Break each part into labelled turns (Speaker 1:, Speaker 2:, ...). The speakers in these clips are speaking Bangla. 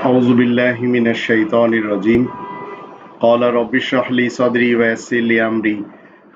Speaker 1: أعوذ بالله من الشيطان الرجيم قال رب اشرح لي صدري ويسر لي أمري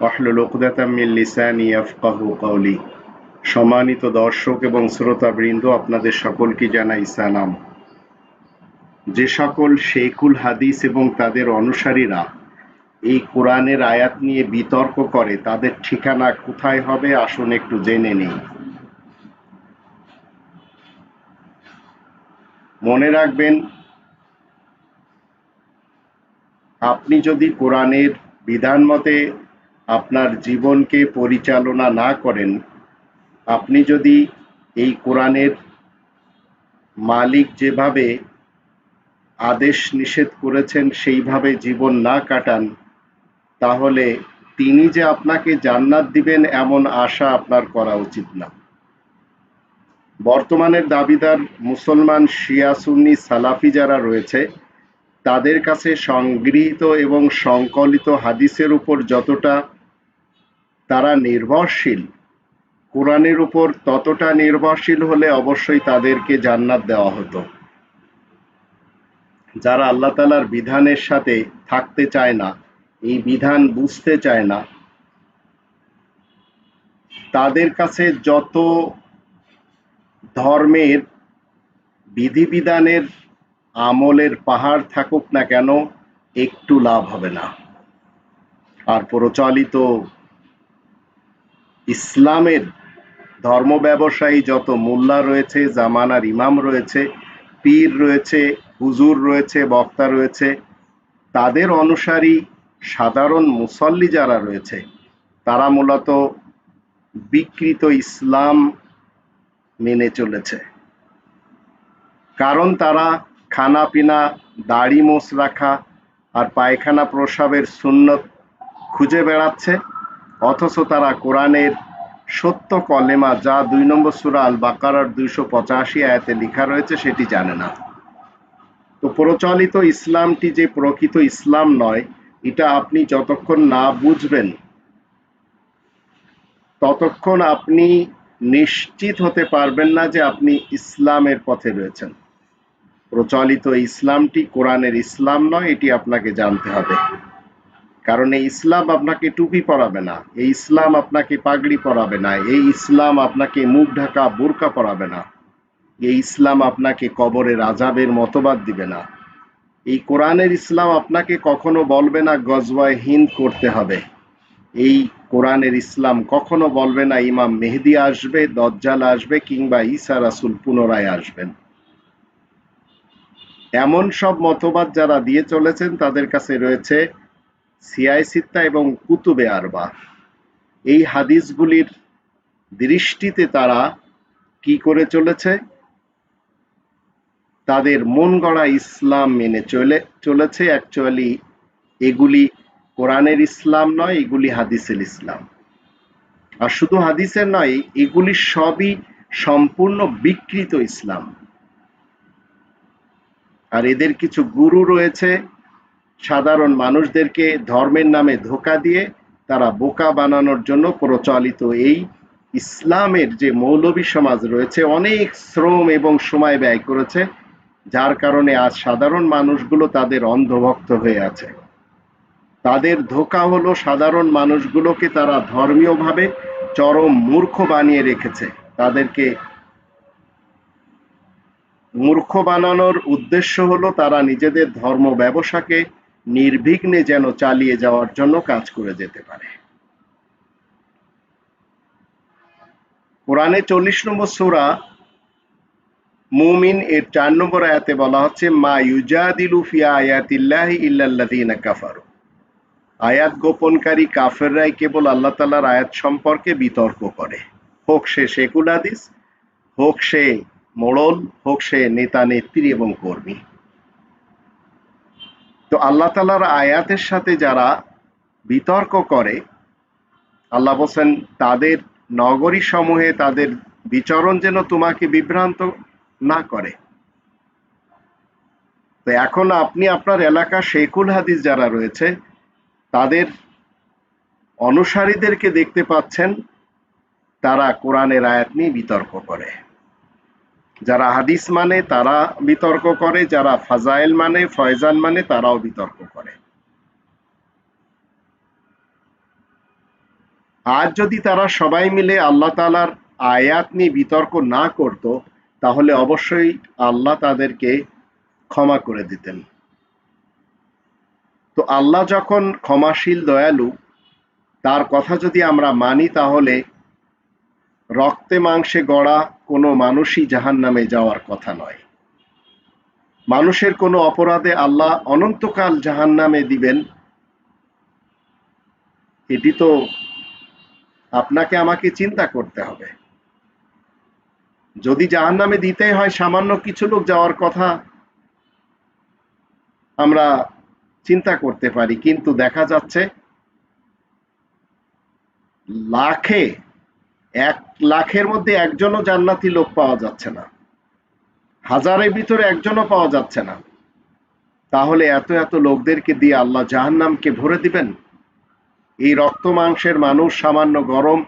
Speaker 1: واحلل عقدة من লিসানি ইয়াফকাহু কওলি সম্মানিত দর্শক এবং শ্রোতাবৃন্দ আপনাদের সকলকে জানাই সালাম যে সকল শেখুল হাদিস এবং তাদের অনুসারীরা এই কোরআনের আয়াত নিয়ে বিতর্ক করে তাদের ঠিকানা কোথায় হবে আসুন একটু জেনে নেই মনে রাখবেন, আপনি যদি কোরআনের বিধান মতে আপনার জীবনকে পরিচালনা না করেন, আপনি যদি এই কোরআনের মালিক যেভাবে আদেশ নিষেধ করেছেন সেইভাবে জীবন না কাটান, তাহলে তিনি যে আপনাকে জান্নাত দিবেন এমন আশা আপনার করা উচিত না। বর্তমানের দাবিদার মুসলমান শিয়া সুন্নি সালাফি যারা রয়েছে, তাদের কাছে সংগৃহীত এবং সংকলিত হাদিসের উপর যতটা তারা নির্ভরশীল, কোরআনের উপর ততটা নির্ভরশীল হলে অবশ্যই তাদেরকে জান্নাত দেওয়া হতো। যারা আল্লাহ তালার বিধানের সাথে থাকতে চায় না, এই বিধান বুঝতে চায় না, তাদের কাছে যত ধর্মের বিধিবিধানের আমলের পাহাড় থাকুক না কেন, একটু লাভ হবে না। আর প্রচলিত ইসলামের ধর্ম ব্যবসায়ী যত মোল্লা রয়েছে, জামানার ইমাম রয়েছে, পীর রয়েছে, হুজুর রয়েছে, বক্তা রয়েছে, তাদের অনুসারী সাধারণ মুসল্লি যারা রয়েছে, তারা মূলত বিকৃত ইসলাম মেনে চলেছে। কারণ তারা খানা পিনা দাড়ি মোষ রাখা আর পায়খানা প্রসাবের সুন্নত খুঁজে বেড়াচ্ছে, অথচ তারা কোরআনের সত্য কলেমা যা দুই নম্বর সুরা আল বাকারার দুইশো পঁচাশি আয়াতে লেখা রয়েছে সেটি জানে না। তো প্রচলিত ইসলামটি যে প্রকৃত ইসলাম নয়, এটা আপনি যতক্ষণ না বুঝবেন, ততক্ষণ আপনি নিশ্চিত হতে পারবেন না যে আপনি ইসলামের পথে রয়েছেন। প্রচলিত ইসলামটি কোরআনের ইসলাম নয়, এটি আপনাকে জানতে হবে। কারণ এই ইসলাম আপনাকে টুপি পরাবে না, এই ইসলাম আপনাকে পাগড়ি পরাবে না, এই ইসলাম আপনাকে মুখ ঢাকা বোরকা পরাবে না, এই ইসলাম আপনাকে কবরের আজাবের মতবাদ দিবে না। এই কোরআনের ইসলাম আপনাকে কখনো বলবে না, গজওয়ায় হিন্দ করতে হবে। এই কোরআনের ইসলাম কখনো বলবে না, ইমাম মেহেদি আসবে, দজ্জাল আসবে কিংবা ঈসা রাসুল পুনরায় আসবেন। এমন সব মতবাদ যারা দিয়ে চলেছেন, তাদের কাছে রয়েছে সিয়াই সিত্তা এবং কুতুবে আরবা। এই হাদিসগুলির দৃষ্টিতে তারা কি করে চলেছে? তাদের মন গড়া ইসলাম মেনে চলে, চলেছে। অ্যাকচুয়ালি এগুলি কোরআনের ইসলাম নয়, এগুলি হাদিসের ইসলাম। আর শুধু হাদিসের নয়, এগুলি সবই সম্পূর্ণ বিকৃত ইসলাম। আর এদের কিছু গুরু রয়েছে, সাধারণ মানুষদেরকে ধর্মের নামে ধোকা দিয়ে তারা বোকা বানানোর জন্য প্রচলিত এই ইসলামের যে মৌলবী সমাজ রয়েছে, অনেক শ্রম এবং সময় ব্যয় করেছে, যার কারণে আজ সাধারণ মানুষগুলো তাদের অন্ধভক্ত হয়ে আছে। তাদের ধোকা হলো সাধারণ মানুষগুলোকে তারা ধর্মীয়ভাবে চরম মূর্খ বানিয়ে রেখেছে। তাদেরকে মূর্খ বানানোর উদ্দেশ্য হলো তারা নিজেদের ধর্ম ব্যবসাকে নির্বিঘ্নে যেন চালিয়ে যাওয়ার জন্য কাজ করে যেতে পারে। কোরআনে চল্লিশ নম্বর সুরা মুমিন এর চার নম্বর আয়াতে বলা হচ্ছে, মা ইউজাদিলু ফিয়া আয়াতিল্লাহি ইল্লাল্লাযীনা কাফারু। আয়াত গোপনকারী কাফেররাই কেবল আল্লাহ তালার আয়াত সম্পর্কে বিতর্ক করে। হোক সে শেকুল হাদিস, হোক সে মোড়ল, হোক সে নেতা, নেত্রী এবং কর্মী। তো আল্লাহ তালার আয়াতের সাথে যারা বিতর্ক করে, আল্লাহ বলছেন, তাদের নগরী সমূহে তাদের বিচরণ যেন তোমাকে বিভ্রান্ত না করে। তো এখন আপনি আপনার এলাকা শেখুল হাদিস যারা রয়েছে তাদের অনুসারীদেরকে দেখতে পাচ্ছেন, তারা কোরআনের আয়াত নিয়ে বিতর্ক করে। যারা হাদিস মানে তারা বিতর্ক করে, যারা ফাজাইল মানে ফয়জান মানে তারাও বিতর্ক করে। আজ যদি তারা সবাই মিলে আল্লাহ তালার আয়াত নিয়ে বিতর্ক না করত, তাহলে অবশ্যই আল্লাহ তাদেরকে ক্ষমা করে দিতেন। তো আল্লাহ যখন ক্ষমাশীল, দয়ালু, তার কথা যদি আমরা মানি তাহলে রক্তে মাংসে গড়া কোনো মানুষই জাহান নামে যাওয়ার কথা নয়। মানুষের কোনো অপরাধে আল্লাহ অনন্তকাল জাহান নামে দিবেন। এটি তো আপনাকে আমাকে চিন্তা করতে হবে। যদি জাহান নামে দিতেই হয় সামান্য কিছু লোক যাওয়ার কথা, আমরা চিন্তা করতে পারি, কিন্তু দেখা যাচ্ছে লাখে, এক লাখের মধ্যে একজনও জান্নাতি লোক পাওয়া যাচ্ছে না। হাজারের ভিতরে একজনও পাওয়া যাচ্ছে না। তাহলে এত এত লোকদেরকে দিয়ে আল্লাহ জাহান্নামকে ভরে দিবেন? এই রক্ত মাংসের মানুষ সামান্য গরম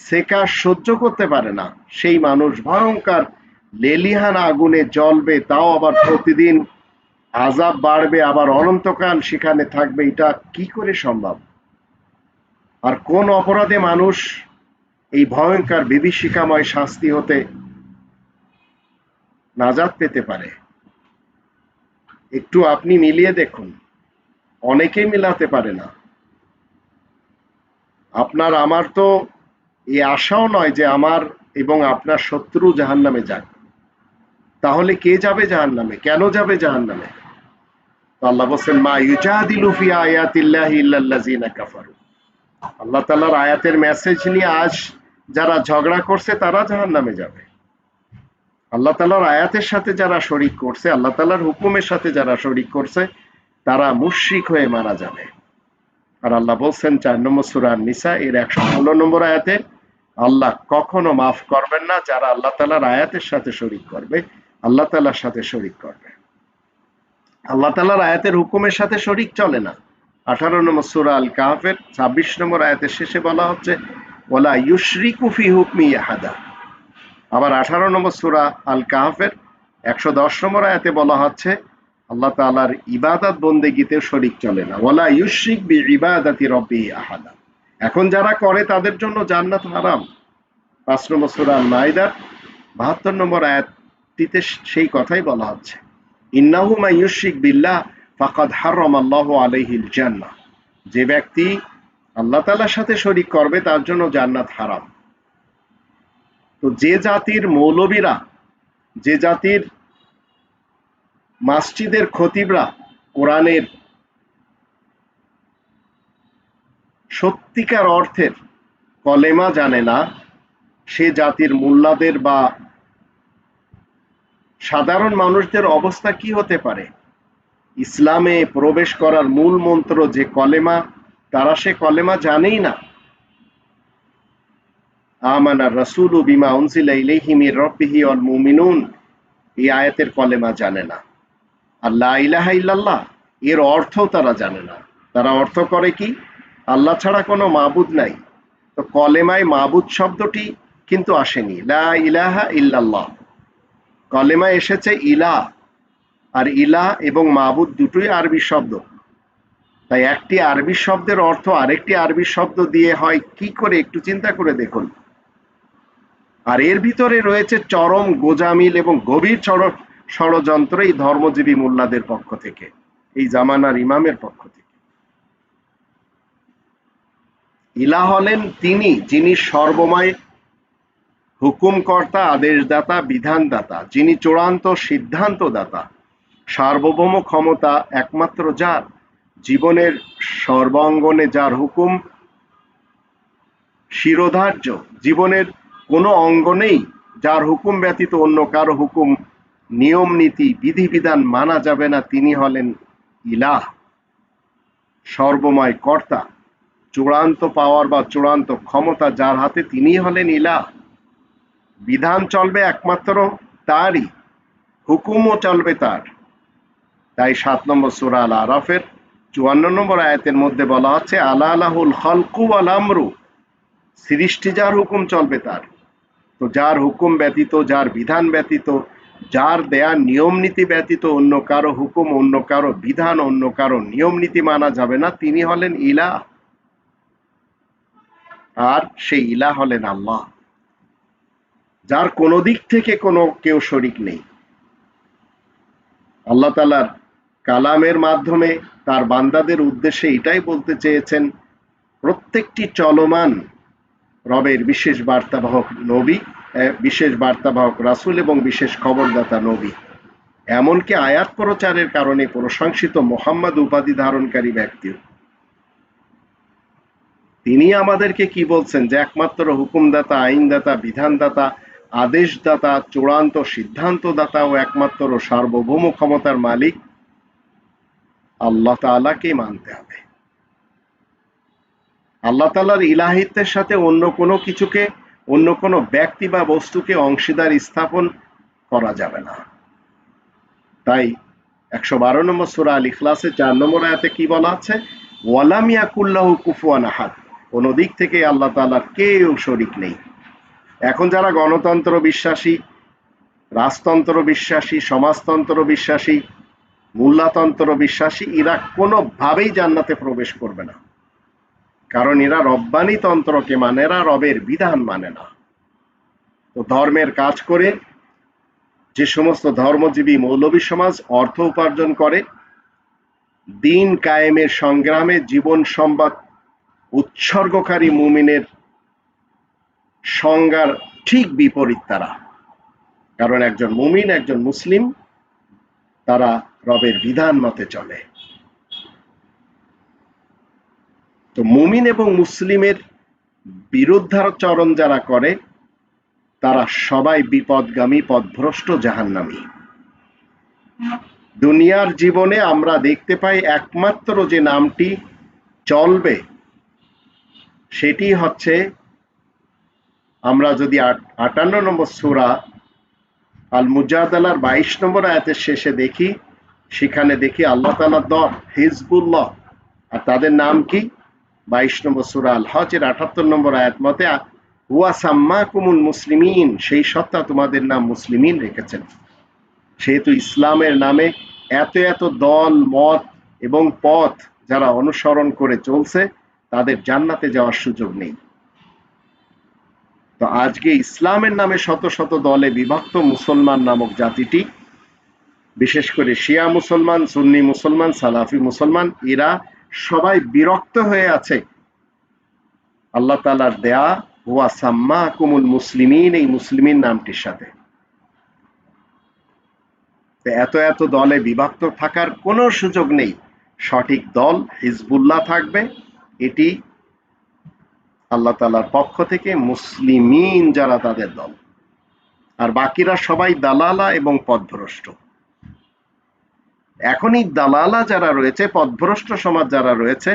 Speaker 1: সেকা সহ্য করতে পারে না। সেই মানুষ ভয়ঙ্কর লেলিহান আগুনে জ্বলবে, তাও আবার প্রতিদিন আজাব বাড়বে, আবার অনন্তকাল সেখানে থাকবে। এটা কি করে সম্ভব? আর কোন অপরাধে মানুষ এই ভয়ঙ্কর, বিভীষিকাময় শাস্তি হতে নাজাত পেতে পারে? একটু আপনি মিলিয়ে দেখুন। অনেকেই মিলাতে পারে না। আপনার, আমার তো এই আশাও নয় যে আমার এবং আপনার শত্রু জাহান নামে যাক। তাহলে কে যাবে জাহান নামে কেন যাবে জাহান নামে আল্লাহ বলছেন, মা ইউজাদিলু ফি আয়াতিল্লাহি ইল্লাল্লাযিনা কাফারু। আল্লাহ তাআলার আয়াতের মেসেজ নিয়ে আজ যারা ঝগড়া করছে, তারা জাহান নামে যাবে। আল্লাহ আয়াতের সাথে যারা করছে, আল্লাহ হুকুমের সাথে যারা করছে, তারা হয়ে মারা যাবে। আর আল্লাহ বলছেন, চার নম্বর নিসা এর একশো ষোলো নম্বর আয়াতে, আল্লাহ কখনো মাফ করবেন না যারা আল্লাহ তালার আয়াতের সাথে শরিক করবে, আল্লাহ তালার সাথে শরিক করবে। আল্লাহ তালার আয়াতের হুকুমের সাথে শরিক চলে না। আঠারো নম্বর সুরা আল কাহাফের ছাব্বিশ নম্বর আয়াতের শেষে বলা হচ্ছে ওলা ইউশরিকু ফি হুকমি হাদা আবার আঠারো নম্বর সুরা আল কাহাফের একশো দশ নম্বর আয়াতে বলা হচ্ছে, আল্লাহ তালার ইবাদত বন্দেগিতে শরিক চলে না। ওলা ইউশরিক বি ইবাদাতি রব্বি আহাদা এখন যারা করে তাদের জন্য জান্নাত হারাম। পাঁচ নম্বর সুরা আল মাইদার বাহাত্তর নম্বর আয়াতটিতে সেই কথাই বলা হচ্ছে ইন্নাহু মা ইউশরিক বিল্লাহ ফাকাদ হাররাম আল্লাহ আলাইহিল জান্নাহ যে ব্যক্তি আল্লাহ তালার সাথে শরিক করবে, তার জন্য জান্নাত হারাম। তো যে জাতির মৌলবীরা, যে জাতির মাসজিদের খতিবরা কোরআনের সত্যিকার অর্থের কলেমা জানে না, সে জাতির মোল্লাদের বা সাধারণ মানুষদের অবস্থা কি হতে পারে? ইসলামে প্রবেশ করার মূল মন্ত্র যে কলেমা, তারা সে কলেমা জানেই না। আমানা রসুল বিমা মুমিনুন। এই আয়াতের কলেমা জানে না। আল্লাহ ইলাহা ইল্লাল্লাহ, এর অর্থ তারা জানে না। তারা অর্থ করে কি? আল্লাহ ছাড়া কোনো মাবুদ নাই। তো কলেমায় মাবুদ শব্দটি কিন্তু আসেনি। লা ইলাহা ইল্লাল্লাহ। কলেমা এসেছে ইলা, আর ইলা এবং মাবুদ দুটোই আরবি শব্দ। তাই একটি আরবি শব্দের অর্থ আরেকটি আরবি শব্দ দিয়ে হয়, কি করে একটু চিন্তা করে দেখুন। আর এর ভিতরে রয়েছে চরম, গোজামিল এবং গভীর ষড়যন্ত্র এই ধর্মজীবী মোল্লাদের পক্ষ থেকে, এই জামানার ইমামের পক্ষ থেকে। ইলা হলেন তিনি, যিনি সর্বময় হুকুমকর্তা, আদেশদাতা, বিধানদাতা, যিনি চূড়ান্ত সিদ্ধান্তদাতা, সার্বভৌম ক্ষমতা একমাত্র যার, জীবনের সর্বাঙ্গনে যার হুকুম, শিরোধার্য, জীবনের কোনো অঙ্গ নেই, যার হুকুম ব্যতীত অন্য কারও হুকুম, নিয়ম, নীতি, বিধিবিধান মানা যাবে না, তিনি হলেন ইলাহ, সর্বময় কর্তা, চূড়ান্ত পাওয়ার বা চূড়ান্ত ক্ষমতা যার হাতে তিনি হলেন ইলাহ। বিধান চলবে একমাত্র তারই, হুকুমও চলবে তার। তাই সাত নম্বর সুরা আল আরাফের চুয়ান্ন নম্বর আয়াতের মধ্যে বলা হচ্ছে, আলা আলাহুল হলকু আল আমরু সৃষ্টি যার হুকুম চলবে তার। তো যার হুকুম ব্যতীত, যার বিধান ব্যতীত, যার দেয়া নিয়ম নীতি ব্যতীত অন্য কারও হুকুম, অন্য কারও বিধান, অন্য কারও নিয়ম নীতি মানা যাবে না। তিনি হলেন ইলা আর সেই ইলা হলেন আল্লাহ। যার কোনো দিক থেকে কোনো কেউ শরিক নেই। আল্লাহ তালার কালামের মাধ্যমে তার বান্দাদের উদ্দেশ্যে এটাই বলতে চেয়েছেন, প্রত্যেকটি চলমান রবের বিশেষ বার্তাবাহক নবী বিশেষ বার্তাবাহক রাসুল এবং বিশেষ খবরদাতা নবী। এমনকি আয়াত প্রচারের কারণে প্রশংসিত মোহাম্মদ উপাধি ধারণকারী ব্যক্তিও। তিনি আমাদেরকে কি বলছেন যে একমাত্র হুকুমদাতা, আইনদাতা, বিধানদাতা আদেশদাতা, চূড়ান্ত সিদ্ধান্তদাতা ও একমাত্র সার্বভৌম ক্ষমতার মালিক। আল্লাহ তালাকে মানতে হবে। আল্লাহ তালার ইলাহিত্বের সাথে অন্য কোনো কিছুকে, অন্য কোনো ব্যক্তি বা বস্তুকে অংশীদার স্থাপন করা যাবে না। তাই একশো বারো নম্বর সুরা আল ইখলাসে চার নম্বর আয়াতে কি বলা আছে? ওয়ালামিয়া কুল্লাহ কুফুয়ান আহাদ। কোনো দিক থেকে আল্লাহ তালার কেউ শরিক নেই। এখন যারা গণতন্ত্র বিশ্বাসী, রাজতন্ত্র বিশ্বাসী, সমাজতন্ত্র বিশ্বাসী, মূল্যতন্ত্র বিশ্বাসী, এরা কোনোভাবেই জান্নাতে প্রবেশ করবে না। কারণ এরা রব্বানি তন্ত্রকে মানে এরা রবের বিধান মানে না। তো ধর্মের কাজ করে যে সমস্ত ধর্মজীবী মৌলবী সমাজ অর্থ উপার্জন করে, দিন কায়েমের সংগ্রামে জীবন সংবাদ উৎসর্গকারী মুমিনের সংজ্ঞার ঠিক বিপরীত তারা। কারণ একজন মুমিন, একজন মুসলিম, তারা রবের বিধান মতে চলে। তো মুমিন এবং মুসলিমের বিরুদ্ধাচরণ যারা করে, তারা সবাই বিপদগামী, পথভ্রষ্ট, জাহান্নামী। দুনিয়ার জীবনে আমরা দেখতে পাই একমাত্র যে নামটি চলবে, সেটি হচ্ছে আমরা যদি আটান্ন নম্বর সুরা আল মুজাদালার বাইশ নম্বর আয়াতের শেষে দেখি, সেখানে দেখি আল্লাহ তালা দল হিজবুল্লাহ। আর তাদের নাম কি? বাইশ নম্বর সুরা আল হজের আটাত্তর নম্বর আয়াত মতে সাম্মা মুসলিমিন সেই সত্তা তোমাদের নাম মুসলিমিন রেখেছেন। সেহেতু ইসলামের নামে এত এত দল, মত এবং পথ যারা অনুসরণ করে চলছে, তাদের জান্নাতে যাওয়ার সুযোগ নেই। তো আজকে ইসলামের নামে শত শত দলে বিভক্ত মুসলমান নামক জাতিটি, বিশেষ করে শিয়া মুসলমান, সুন্নি মুসলমান, সালাফি মুসলমান, এরা সবাই বিরক্ত হয়ে আছে। আল্লাহ তালার দেয়া, হুয়া সাম্মা কুমুল মুসলিমিন এই মুসলিমিন নামটির সাথে। এত এত দলে বিভক্ত থাকার কোনো সুযোগ নেই। সঠিক দল হিজবুল্লাহ থাকবে, এটি আল্লাহ তালার পক্ষ থেকে মুসলিমিন যারা তাদের দল। আর বাকিরা সবাই দালালা এবং পথভ্রষ্ট। এখনই দালালা যারা রয়েছে, পথভ্রষ্ট সমাজ যারা রয়েছে,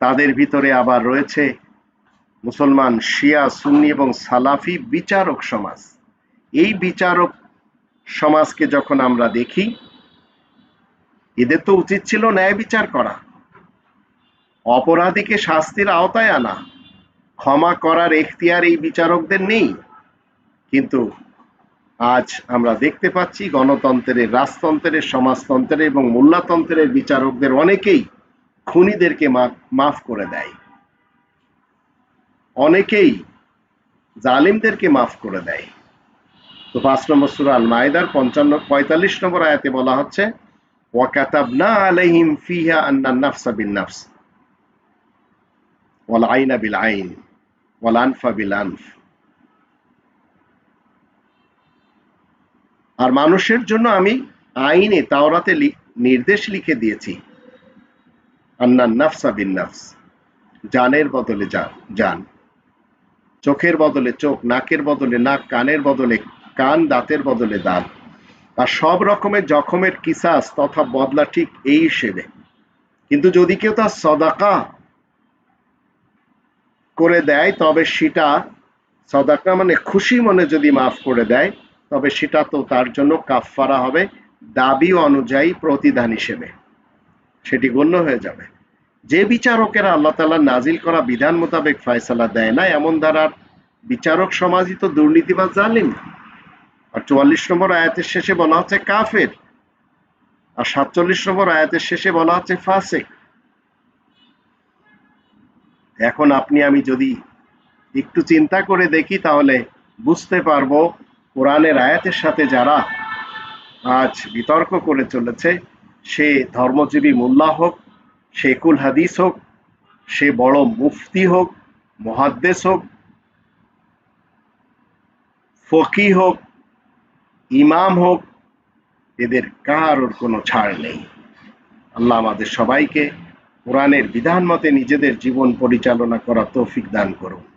Speaker 1: তাদের ভিতরে আবার রয়েছে মুসলমান শিয়া, সুন্নি এবং সালাফি বিচারক সমাজ। এই বিচারক সমাজকে যখন আমরা দেখি, এদের তো উচিত ছিল ন্যায় বিচার করা। অপরাধীকে শাস্তির আওতায় আনা। ক্ষমা করার এখতিয়ার এই বিচারকদের নেই। কিন্তু আজ আমরা দেখতে পাচ্ছি গণতন্ত্রের, রাজতন্ত্রের, সমাজতন্ত্রের এবং মূল্যতন্ত্রের বিচারকদের অনেকেই খুনিদেরকে মাফ করে দেয়। অনেকেই জালিমদেরকে মাফ করে দেয়। তো পাঁচ নম্বর সুরা আল মায়দার পঞ্চান্ন, পঁয়তাল্লিশ নম্বর আয়াতে বলা হচ্ছে ওয়াকাতাবনা আলাইহিম ফিহা আন্না নাফসা বিন নাফস। ওয়াল আইনা বিল আইন, ওয়াল আনফা বিল আনফ। আর মানুষের জন্য আমি আইনে তাওরাতে নির্দেশ লিখে দিয়েছি। আন্না নাফসা বিন নাফস, জানের বদলে জান। চোখের বদলে চোখ, নাকের বদলে নাক, কানের বদলে কান, দাঁতের বদলে দাঁত। আর সব রকমের জখমের কিসাস তথা বদলা ঠিক এই হিসেবে। কিন্তু যদি কেউ তার সদাকা করে দেয়, তবে সেটা সদাকা মানে খুশি মনে যদি মাফ করে দেয়, তবে সেটা তো তার জন্য কাফফারা হবে, দাবি অনুযায়ী প্রতিদান হিসেবে। সেটি গণ্য হয়ে যাবে। যে বিচারকেরা আল্লাহ তালা নাজিল করা বিধান মোতাবেক ফয়সালা দেয় না, এমন ধারার বিচারক সমাজই তো দুর্নীতিবাজ জালিম। আর চুয়াল্লিশ নম্বর আয়াতের শেষে বলা হচ্ছে কাফের, আর সাতচল্লিশ নম্বর আয়াতের শেষে বলা হচ্ছে ফাসেক। এখন আপনি, আমি যদি একটু চিন্তা করে দেখি তাহলে বুঝতে পারব কোরআনের আয়াতের সাথে যারা আজ বিতর্ক করে চলেছে, সে ধর্মজীবী মোল্লা হোক শেকুল হাদিস হোক, সে বড় মুফতি হোক মহাদ্দেশ হোক, ফকি হোক, ইমাম হোক, এদের কারোর কোনো ছাড় নেই। আল্লাহ আমাদের সবাইকে কোরআনের বিধান মতে নিজেদের জীবন পরিচালনা করা তৌফিক দান করুন।